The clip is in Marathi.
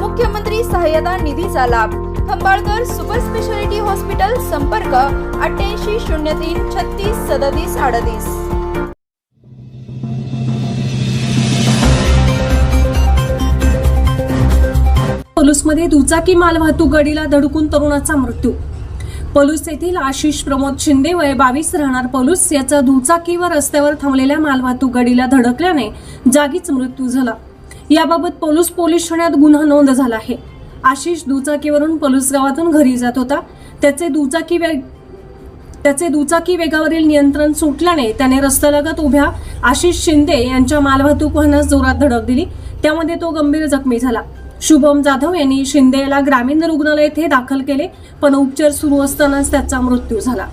मुख्यमंत्री सहाय्यता निधीचा लाभ. खंबाळकर सुपर स्पेशालिटी हॉस्पिटल संपर्क अठ्ठ्याऐंशी शून्य तीन छत्तीस सदतीस अडतीस. पलूसमध्ये दुचाकी मालवाहतूक गाडीला धडकून तरुणाचा मृत्यू. पलूस येथील आशिष प्रमोद शिंदे वय बावीस राहणार पलूस याचा दुचाकीवर रस्त्यावर थांबलेल्या मालवाहतूक गाडीला धडकल्याने जागीच मृत्यू झाला. याबाबत पलूस पोलीस ठाण्यात गुन्हा नोंद झाला आहे. आशिष दुचाकीवरून पलूस गावातून घरी जात होता. त्याचे दुचाकी वेग त्याचे दुचाकी वेगावरील नियंत्रण सुटल्याने त्याने रस्त्यालगत उभ्या आशिष शिंदे यांच्या मालवाहतूक वाहनास जोरात धडक दिली. त्यामध्ये तो गंभीर जखमी झाला. शुभम जाधव यांनी शिंदे याला ग्रामीण रुग्णालय येथे दाखल केले पण उपचार सुरू असतानाच त्याचा मृत्यू झाला.